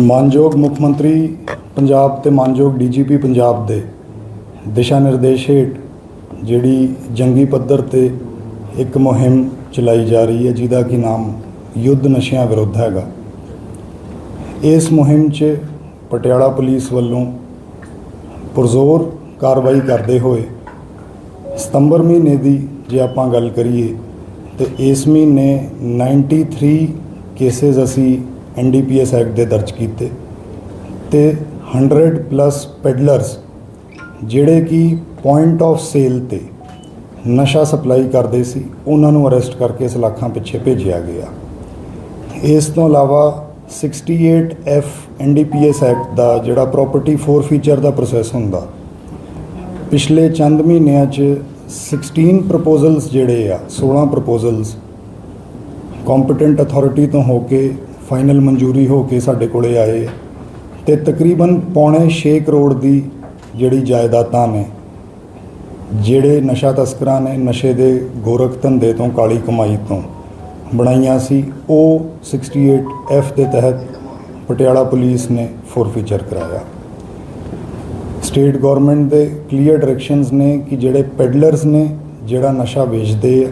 ਮਾਨਯੋਗ ਮੁੱਖ ਮੰਤਰੀ ਪੰਜਾਬ ਤੇ ਮਾਨਯੋਗ ਡੀਜੀਪੀ ਪੰਜਾਬ ਦੇ ਦਿਸ਼ਾ ਨਿਰਦੇਸ਼ ਹੇਠ ਜਿਹੜੀ ਜੰਗੀ ਪੱਧਰ ਤੇ ਇੱਕ ਮੁਹਿੰਮ ਚਲਾਈ ਜਾ ਰਹੀ ਹੈ, ਜਿਹਦਾ ਕਿ ਨਾਮ ਯੁੱਧ ਨਸ਼ਿਆਂ ਵਿਰੁੱਧ ਹੈਗਾ। ਇਸ ਮੁਹਿੰਮ 'ਚ ਪਟਿਆਲਾ ਪੁਲਿਸ ਵੱਲੋਂ ਪੁਰਜ਼ੋਰ ਕਾਰਵਾਈ ਕਰਦੇ ਹੋਏ ਸਤੰਬਰ ਮਹੀਨੇ ਦੀ ਜੇ ਆਪਾਂ ਗੱਲ ਕਰੀਏ, ਤੇ ਇਸ ਮਹੀਨੇ 93 ਕੇसेस ਅਸੀਂ ਐਨਡੀਪੀਐਸ ਐਕਟ ਦੇ ਦਰਜ ਕੀਤੇ ਤੇ 100 ਪਲੱਸ ਪੈਡਲਰਸ ਜਿਹੜੇ ਕਿ ਪੁਆਇੰਟ ਆਫ ਸੇਲ ਤੇ ਨਸ਼ਾ ਸਪਲਾਈ ਕਰਦੇ ਸੀ, ਉਹਨਾਂ ਨੂੰ ਅਰੈਸਟ ਕਰਕੇ ਸਲਾਖਾਂ ਪਿੱਛੇ ਭੇਜਿਆ ਗਿਆ। ਇਸ ਤੋਂ ਇਲਾਵਾ 68 ਐਫ ਐਨਡੀਪੀਐਸ ਐਕਟ ਦਾ ਜਿਹੜਾ ਪ੍ਰਾਪਰਟੀ ਫੋਰਫੀਚਰ ਦਾ ਪ੍ਰੋਸੈਸ ਹੁੰਦਾ, ਪਿਛਲੇ ਚੰਦ ਮਹੀਨਿਆਂ 'ਚ 16 ਪ੍ਰਪੋਜ਼ਲਸ ਜਿਹੜੇ ਆ 16 ਪ੍ਰਪੋਜ਼ਲਸ ਕੰਪੀਟੈਂਟ ਅਥਾਰਟੀ ਤੋਂ ਹੋ ਕੇ ਫਾਈਨਲ ਮਨਜ਼ੂਰੀ ਹੋ ਕੇ ਸਾਡੇ ਕੋਲੇ ਆਏ ਆ ਤੇ ਤਕਰੀਬਨ ਪੌਣੇ 6 ਕਰੋੜ ਦੀ ਜਿਹੜੀ ਜਾਇਦਾਦਾਂ ਨੇ, ਜਿਹੜੇ ਨਸ਼ਾ ਤਸਕਰਾਂ ਨੇ ਨਸ਼ੇ ਦੇ ਗੋਰਖ ਧੰਦੇ ਤੋਂ ਕਾਲੀ ਕਮਾਈ ਤੋਂ ਬਣਾਈਆਂ ਸੀ, ਉਹ 68 ਐਫ ਦੇ ਤਹਿਤ ਪਟਿਆਲਾ ਪੁਲਿਸ ਨੇ ਫੋਰਫੀਚਰ ਕਰਾਇਆ। ਸਟੇਟ ਗਵਰਨਮੈਂਟ ਦੇ ਕਲੀਅਰ ਡਾਇਰੈਕਸ਼ਨਸ ਨੇ ਕਿ ਜਿਹੜੇ ਪੈਡਲਰਸ ਨੇ, ਜਿਹੜਾ ਨਸ਼ਾ ਵੇਚਦੇ ਆ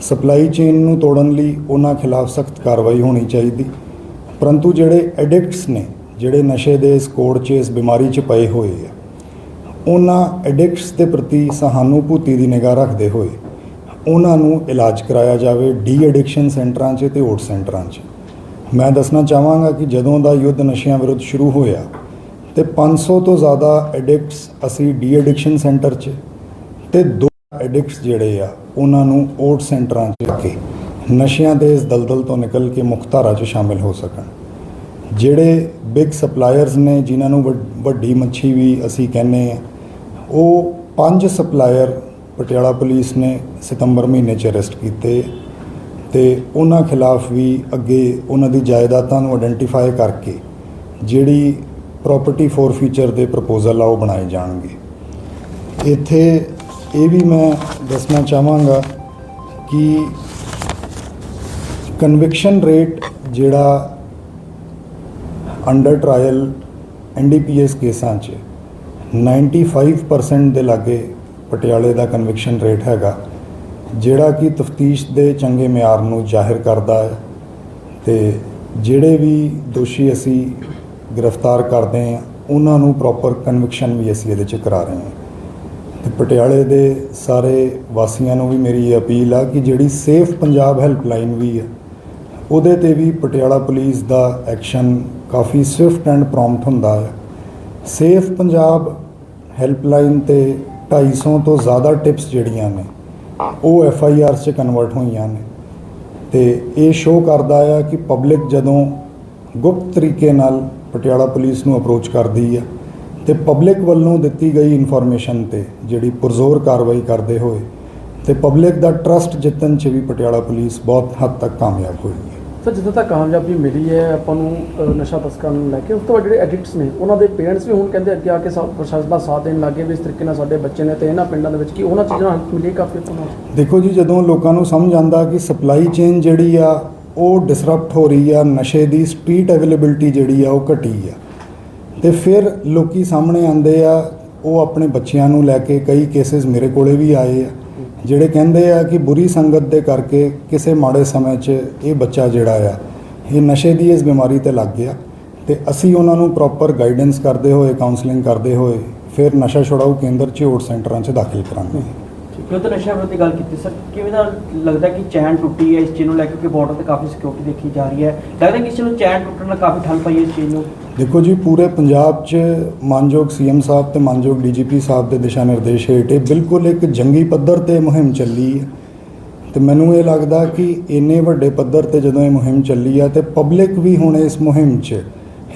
ਸਪਲਾਈ ਚੇਨ ਨੂੰ ਤੋੜਨ ਲਈ ਉਹਨਾਂ ਖਿਲਾਫ ਸਖਤ ਕਾਰਵਾਈ ਹੋਣੀ ਚਾਹੀਦੀ। ਪਰੰਤੂ ਜਿਹੜੇ ਐਡਿਕਟਸ ਨੇ, ਜਿਹੜੇ ਨਸ਼ੇ ਦੇ ਇਸ ਕੋੜ 'ਚ, ਇਸ ਬਿਮਾਰੀ 'ਚ ਪਏ ਹੋਏ ਆ, ਉਹਨਾਂ ਐਡਿਕਟਸ ਦੇ ਪ੍ਰਤੀ ਸਹਾਨੂਭੂਤੀ ਦੀ ਨਿਗਾਹ ਰੱਖਦੇ ਹੋਏ ਉਹਨਾਂ ਨੂੰ ਇਲਾਜ ਕਰਾਇਆ ਜਾਵੇ ਡੀ ਐਡਿਕਸ਼ਨ ਸੈਂਟਰਾਂ 'ਚ ਤੇ ਓਟ ਸੈਂਟਰਾਂ 'ਚ। ਮੈਂ ਦੱਸਣਾ ਚਾਹਾਂਗਾ ਕਿ ਜਦੋਂ ਦਾ ਯੁੱਧ ਨਸ਼ਿਆਂ ਵਿਰੁੱਧ ਸ਼ੁਰੂ ਹੋਇਆ ਤੇ 500 ਤੋਂ ਜ਼ਿਆਦਾ ਐਡਿਕਟਸ ਅਸੀਂ ਡੀ ਐਡਿਕਸ਼ਨ ਸੈਂਟਰ 'ਚ ਤੇ ਦੋ ਐਡਿਕਟਸ ਜਿਹੜੇ ਆ, ਉਹਨਾਂ ਨੂੰ ਓਟ ਸੈਂਟਰਾਂ 'ਚ ਕੇ ਨਸ਼ਿਆਂ ਦੇ ਇਸ ਦਲਦਲ ਤੋਂ ਨਿਕਲ ਕੇ ਮੁਖਧਾਰਾ 'ਚ ਸ਼ਾਮਿਲ ਹੋ ਸਕਣ। ਜਿਹੜੇ ਬਿਗ ਸਪਲਾਇਰਸ ਨੇ, ਜਿਨ੍ਹਾਂ ਨੂੰ ਵੱਡ- ਵੱਡੀ ਮੱਛੀ ਵੀ ਅਸੀਂ ਕਹਿੰਦੇ ਆ, ਉਹ ਪੰਜ ਸਪਲਾਇਰ ਪਟਿਆਲਾ ਪੁਲਿਸ ਨੇ ਸਤੰਬਰ ਮਹੀਨੇ 'ਚ ਅਰੈਸਟ ਕੀਤੇ ਤੇ ਉਹਨਾਂ ਖਿਲਾਫ ਵੀ ਅੱਗੇ ਉਹਨਾਂ ਦੀ ਜਾਇਦਾਦਾਂ ਨੂੰ ਆਇਡੈਂਟੀਫਾਈ ਕਰਕੇ ਜਿਹੜੀ ਪ੍ਰਾਪਰਟੀ ਫੋਰਫੀਚਰ ਦੇ ਪ੍ਰਪੋਜ਼ਲ ਆ ਉਹ ਬਣਾਏ ਜਾਣਗੇ। ਇੱਥੇ ਇਹ ਵੀ ਮੈਂ ਦੱਸਣਾ ਚਾਹਾਂਗਾ ਕਿ ਕਨਵਿਕਸ਼ਨ ਰੇਟ ਜਿਹੜਾ ਅੰਡਰ ਟ੍ਰਾਇਲ ਐਨਡੀਪੀਐਸ ਕੇਸਾਂ 'ਚ 95% ਦੇ ਲਾਗੇ ਪਟਿਆਲੇ ਦਾ ਕਨਵਿਕਸ਼ਨ ਰੇਟ ਹੈਗਾ, ਜਿਹੜਾ ਕਿ ਤਫਤੀਸ਼ ਦੇ ਚੰਗੇ ਮਿਆਰ ਨੂੰ ਜ਼ਾਹਿਰ ਕਰਦਾ ਹੈ ਤੇ ਜਿਹੜੇ ਵੀ ਦੋਸ਼ੀ ਅਸੀਂ ਗ੍ਰਿਫਤਾਰ ਕਰਦੇ ਹਾਂ, ਉਹਨਾਂ ਨੂੰ ਪ੍ਰੋਪਰ ਕਨਵਿਕਸ਼ਨ ਵੀ ਅਸੀਂ ਇਹਦੇ 'ਚ ਕਰਾ ਰਹੇ ਹਾਂ। ਪਟਿਆਲੇ ਦੇ ਸਾਰੇ ਵਾਸੀਆਂ ਨੂੰ ਵੀ ਮੇਰੀ ਇਹ ਅਪੀਲ ਆ ਕਿ ਜਿਹੜੀ ਸੇਫ ਪੰਜਾਬ ਹੈਲਪਲਾਈਨ ਵੀ ਆ, ਉਹਦੇ ਤੇ ਵੀ ਪਟਿਆਲਾ ਪੁਲਿਸ ਦਾ ਐਕਸ਼ਨ ਕਾਫੀ ਸਵਿਫਟ ਐਂਡ ਪ੍ਰੌਮਪਟ ਹੁੰਦਾ ਹੈ ਸੇਫ ਪੰਜਾਬ ਹੈਲਪਲਾਈਨ ਤੇ 250 ਤੋਂ ਜ਼ਿਆਦਾ ਟਿਪਸ ਜਿਹੜੀਆਂ ਨੇ, ਉਹ ਐਫ ਆਈ ਆਰ 'ਚ ਕਨਵਰਟ ਹੋਈਆਂ ਨੇ। ਤੇ ਇਹ ਸ਼ੋਅ ਕਰਦਾ ਆ ਕਿ ਪਬਲਿਕ ਜਦੋਂ ਗੁਪਤ ਤਰੀਕੇ ਨਾਲ ਪਟਿਆਲਾ ਪੁਲਿਸ ਨੂੰ ਅਪਰੋਚ ਕਰਦੀ ਆ ਤੇ ਪਬਲਿਕ ਵੱਲੋਂ ਦਿੱਤੀ ਗਈ ਇਨਫੋਰਮੇਸ਼ਨ ਤੇ ਜਿਹੜੀ ਪੁਰਜ਼ੋਰ ਕਾਰਵਾਈ ਕਰਦੇ ਹੋਏ ਤੇ ਪਬਲਿਕ ਦਾ ਟਰਸਟ ਜਿੱਤਣ 'ਚ ਵੀ ਪਟਿਆਲਾ ਪੁਲਿਸ ਬਹੁਤ ਹੱਦ ਤੱਕ ਕਾਮਯਾਬ ਹੋਈ ਹੈ। ਸਰ ਜਿੱਦਾਂ ਤੱਕ ਕਾਮਯਾਬੀ ਮਿਲੀ ਹੈ ਆਪਾਂ ਨੂੰ ਨਸ਼ਾ ਤਸਕਰਾਂ ਨੂੰ ਲੈ ਕੇ ਉਸ ਤੋਂ ਬਾਅਦ ਜਿਹੜੇ ਐਡਿਕਟਸ ਨੇ ਉਹਨਾਂ ਦੇ ਪੇਰੈਂਟਸ ਵੀ ਹੁਣ ਕਹਿੰਦੇ ਅੱਗੇ ਆ ਕੇ ਸਾ- ਪ੍ਰਸ਼ਾਸਨ ਦਾ ਸਾਥ ਦੇਣ ਲੱਗੇ ਵੀ ਇਸ ਤਰੀਕੇ ਨਾਲ ਸਾਡੇ ਬੱਚੇ ਨੇ ਤੇ ਇਹਨਾਂ ਪਿੰਡਾਂ ਦੇ ਵਿੱਚ ਕੀ ਉਹਨਾਂ ਚੀਜ਼ਾਂ ਮਿਲੀ ਕਾਫੀ ਨੂੰ? ਦੇਖੋ ਜੀ ਜਦੋਂ ਲੋਕਾਂ ਨੂੰ ਸਮਝ ਆਂਦਾ ਕਿ ਸਪਲਾਈ ਚੇਨ ਜਿਹੜੀ ਆ ਉਹ ਡਿਸਰਪਟ ਹੋ ਰਹੀ ਆ ਨਸ਼ੇ ਦੀ ਸਟਰੀਟ ਅਵੇਲੇਬਿਲਟੀ ਜਿਹੜੀ ਆ ਉਹ ਘਟੀ ਆ। ਤੇ ਫਿਰ ਲੋਕੀ ਸਾਹਮਣੇ ਆਉਂਦੇ ਆ, ਉਹ ਆਪਣੇ ਬੱਚਿਆਂ ਨੂੰ ਲੈ ਕੇ ਕਈ ਕੇसेस ਮੇਰੇ ਕੋਲੇ ਵੀ ਆਏ ਆ, ਜਿਹੜੇ ਕਹਿੰਦੇ ਆ ਕਿ ਬੁਰੀ ਸੰਗਤ ਦੇ ਕਰਕੇ ਕਿਸੇ ਮਾੜੇ ਸਮੇਂ 'ਚ ਇਹ ਬੱਚਾ ਜਿਹੜਾ ਆ, ਇਹ ਨਸ਼ੇ ਦੀ ਇਸ ਬਿਮਾਰੀ ਤੇ ਲੱਗ ਗਿਆ। ਤੇ ਅਸੀਂ ਉਹਨਾਂ ਨੂੰ ਪ੍ਰੋਪਰ ਗਾਈਡੈਂਸ ਕਰਦੇ ਹੋਏ ਕਾਉਂਸਲਿੰਗ ਕਰਦੇ ਹੋਏ, ਫਿਰ ਨਸ਼ਾ ਛੁਡਾਊ ਕੇਂਦਰ 'ਚ ਸੈਂਟਰਾਂ 'ਚ ਦਾਖਲ ਕਰਾਂਗੇ। ਯੁੱਧ ਨਸ਼ਾ ਵਿਰੁੱਧ ਗੱਲ ਕੀਤੀ, ਸਰ। ਕਿਵੇਂ ਦਾ ਲੱਗਦਾ ਕਿ ਚੈਨ ਟੁੱਟੀ ਹੈ ਇਸ ਚੀਜ਼ ਨੂੰ ਲੈ ਕੇ ਕਿ ਬਾਰਡਰ ਤੇ ਕਾਫੀ ਸਿਕਿਉਰਿਟੀ ਦੇਖੀ ਜਾ ਰਹੀ ਹੈ। ਲੱਗਦਾ ਕਿ ਇਸ ਨੂੰ ਚੈਨ ਟੁੱਟਣ ਨਾਲ ਕਾਫੀ ਠੱਲ ਪਈ ਇਸ ਚੀਜ਼ ਨੂੰ? ਦੇਖੋ ਜੀ, ਪੂਰੇ ਪੰਜਾਬ 'ਚ ਮਾਨਯੋਗ ਸੀਐਮ ਸਾਹਿਬ ਤੇ ਮਾਨਯੋਗ ਡੀਜੀਪੀ ਸਾਹਿਬ ਦੇ ਦਿਸ਼ਾ ਨਿਰਦੇਸ਼ ਹੇਠ ਇਹ ਬਿਲਕੁਲ ਇੱਕ ਜੰਗੀ ਪੱਧਰ ਤੇ ਮੁਹਿੰਮ ਚੱਲੀ ਹੈ। ਤੇ ਮੈਨੂੰ ਇਹ ਲੱਗਦਾ ਕਿ ਇੰਨੇ ਵੱਡੇ ਪੱਧਰ ਤੇ ਜਦੋਂ ਇਹ ਮੁਹਿੰਮ ਚੱਲੀ ਆ ਤੇ ਪਬਲਿਕ ਵੀ ਹੁਣ ਇਸ ਮੁਹਿੰਮ 'ਚ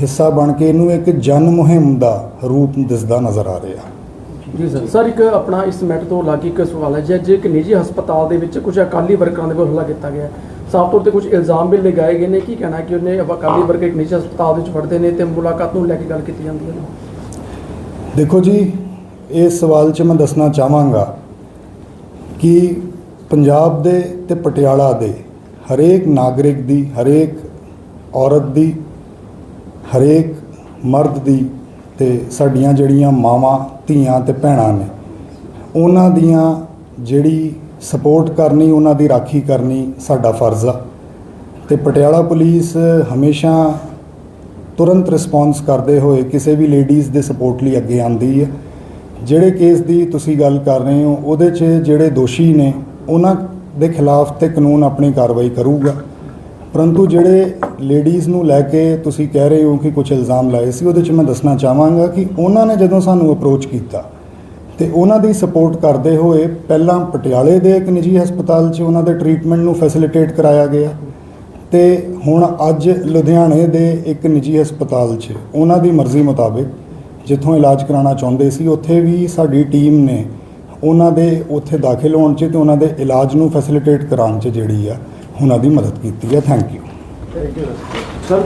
ਹਿੱਸਾ ਬਣ ਕੇ ਇਹਨੂੰ ਇੱਕ ਜਨ ਮੁਹਿੰਮ ਦਾ ਰੂਪ ਦਿਸਦਾ ਨਜ਼ਰ ਆ ਰਿਹਾ। ਜੀ ਸਰ। ਸਰ, ਇੱਕ ਆਪਣਾ ਇਸ ਮੈਟਰ ਤੋਂ ਲਾਗੀ ਇੱਕ ਸਵਾਲ ਹੈ ਜੇ। ਅੱਜ ਇੱਕ ਨਿੱਜੀ ਹਸਪਤਾਲ ਦੇ ਵਿੱਚ ਕੁਝ ਅਕਾਲੀ ਵਰਕਰਾਂ ਦੇ ਵੱਲੋਂ ਹਮਲਾ ਕੀਤਾ ਗਿਆ ਸਾਫ਼ ਤੌਰ ਤੇ ਕੁਝ ਇਲਜ਼ਾਮ ਵੀ ਲਗਾਏ ਗਏ ਨੇ। ਕੀ ਕਹਿਣਾ ਕਿ ਉਹਨੇ ਅਕਾਲੀ ਵਰਕਰ ਇੱਕ ਨਿੱਜੀ ਹਸਪਤਾਲ ਦੇ ਵਿੱਚ ਵੜਦੇ ਨੇ ਤੇ ਮੁਲਾਕਾਤ ਨੂੰ ਲੈ ਕੇ ਗੱਲ ਕੀਤੀ ਜਾਂਦੀ ਹੈ? ਦੇਖੋ ਜੀ ਇਸ ਸਵਾਲ 'ਚ ਮੈਂ ਦੱਸਣਾ ਚਾਹਾਂਗਾ ਕਿ ਪੰਜਾਬ ਦੇ ਤੇ ਪਟਿਆਲਾ ਦੇ ਹਰੇਕ ਨਾਗਰਿਕ ਦੀ, ਹਰੇਕ ਔਰਤ ਦੀ, ਹਰੇਕ ਮਰਦ ਦੀ ਤੇ ਸਾਡੀਆਂ ਜਿਹੜੀਆਂ ਮਾਵਾਂ, ਧੀਆਂ ਤੇ ਭੈਣਾਂ ਨੇ, ਉਹਨਾਂ ਦੀਆਂ ਜਿਹੜੀ ਸਪੋਰਟ ਕਰਨੀ, ਉਹਨਾਂ ਦੀ ਰਾਖੀ ਕਰਨੀ ਸਾਡਾ ਫਰਜ਼ ਆ। ਤੇ ਪਟਿਆਲਾ ਪੁਲਿਸ ਹਮੇਸ਼ਾ ਤੁਰੰਤ ਰਿਸਪੌਂਸ ਕਰਦੇ ਹੋਏ ਕਿਸੇ ਵੀ ਲੇਡੀਜ਼ ਦੇ ਸਪੋਰਟ ਲਈ ਅੱਗੇ ਆਉਂਦੀ ਹੈ। ਜਿਹੜੇ ਕੇਸ ਦੀ ਤੁਸੀਂ ਗੱਲ ਕਰ ਰਹੇ ਹੋ, ਉਹਦੇ 'ਚ ਜਿਹੜੇ ਦੋਸ਼ੀ ਨੇ, ਉਹਨਾਂ ਦੇ ਖਿਲਾਫ ਤੇ ਕਾਨੂੰਨ ਆਪਣੀ ਕਾਰਵਾਈ ਕਰੂਗਾ। ਪਰੰਤੂ ਜਿਹੜੇ ਲੇਡੀਜ਼ ਨੂੰ ਲੈ ਕੇ ਤੁਸੀਂ ਕਹਿ ਰਹੇ ਹੋ ਕਿ ਕੁਝ ਇਲਜ਼ਾਮ ਲਾਏ ਸੀ, ਉਹਦੇ 'ਚ ਮੈਂ ਦੱਸਣਾ ਚਾਹਾਂਗਾ ਕਿ ਉਹਨਾਂ ਨੇ ਜਦੋਂ ਸਾਨੂੰ ਅਪਰੋਚ ਕੀਤਾ ਤੇ ਉਹਨਾਂ ਦੀ ਸਪੋਰਟ ਕਰਦੇ ਹੋਏ ਪਹਿਲਾਂ ਪਟਿਆਲੇ ਦੇ ਇੱਕ ਨਿੱਜੀ ਹਸਪਤਾਲ 'ਚ ਉਹਨਾਂ ਦੇ ਟ੍ਰੀਟਮੈਂਟ ਨੂੰ ਫੈਸਿਲਿਟੇਟ ਕਰਾਇਆ ਗਿਆ ਤੇ ਹੁਣ ਅੱਜ ਲੁਧਿਆਣੇ ਦੇ ਇੱਕ ਨਿੱਜੀ ਹਸਪਤਾਲ 'ਚ ਉਹਨਾਂ ਦੀ ਮਰਜ਼ੀ ਮੁਤਾਬਿਕ ਜਿੱਥੋਂ ਇਲਾਜ ਕਰਾਉਣਾ ਚਾਹੁੰਦੇ ਸੀ, ਉੱਥੇ ਵੀ ਸਾਡੀ ਟੀਮ ਨੇ ਉਹਨਾਂ ਦੇ ਉੱਥੇ ਦਾਖਲ ਹੋਣ 'ਚ ਤੇ ਉਹਨਾਂ ਦੇ ਇਲਾਜ ਨੂੰ ਫੈਸਿਲਿਟੇਟ ਕਰਾਉਣ 'ਚ ਜਿਹੜੀ ਆ ਉਹਨਾਂ ਦੀ ਮਦਦ ਕੀਤੀ ਹੈ। Thank you sir